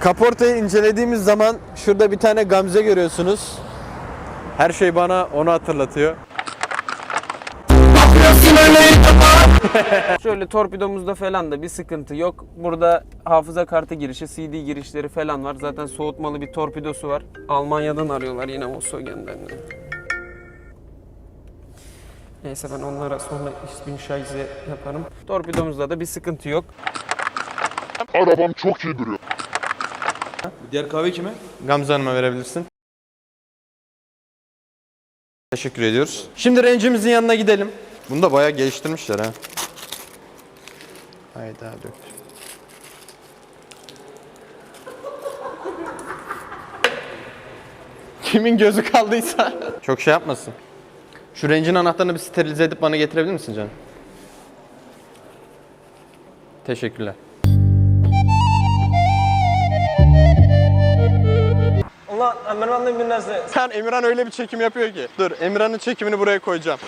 Kaportayı incelediğimiz zaman şurada bir tane gamze görüyorsunuz. Her şey bana onu hatırlatıyor. Şöyle torpidomuzda falan da bir sıkıntı yok. Burada hafıza kartı girişi, CD girişleri falan var. Zaten soğutmalı bir torpidosu var. Almanya'dan arıyorlar yine Volkswagen'den. Neyse ben onlara sonra İsbinşayze yaparım. Torpidomuzda da bir sıkıntı yok. Arabam çok iyi duruyor. Diğer kahve kime? Gamze Hanım'a verebilirsin. Teşekkür ediyoruz. Şimdi rencimizin yanına gidelim. Bunu da bayağı geliştirmişler ha. Hayda dök. Kimin gözü kaldıysa. Çok şey yapmasın. Şu rencin anahtarını bir sterilize edip bana getirebilir misin canım? Teşekkürler. Ulan Emirhan'ın bir neresi? Sen Emirhan öyle bir çekim yapıyor ki. Dur Emirhan'ın çekimini buraya koyacağım.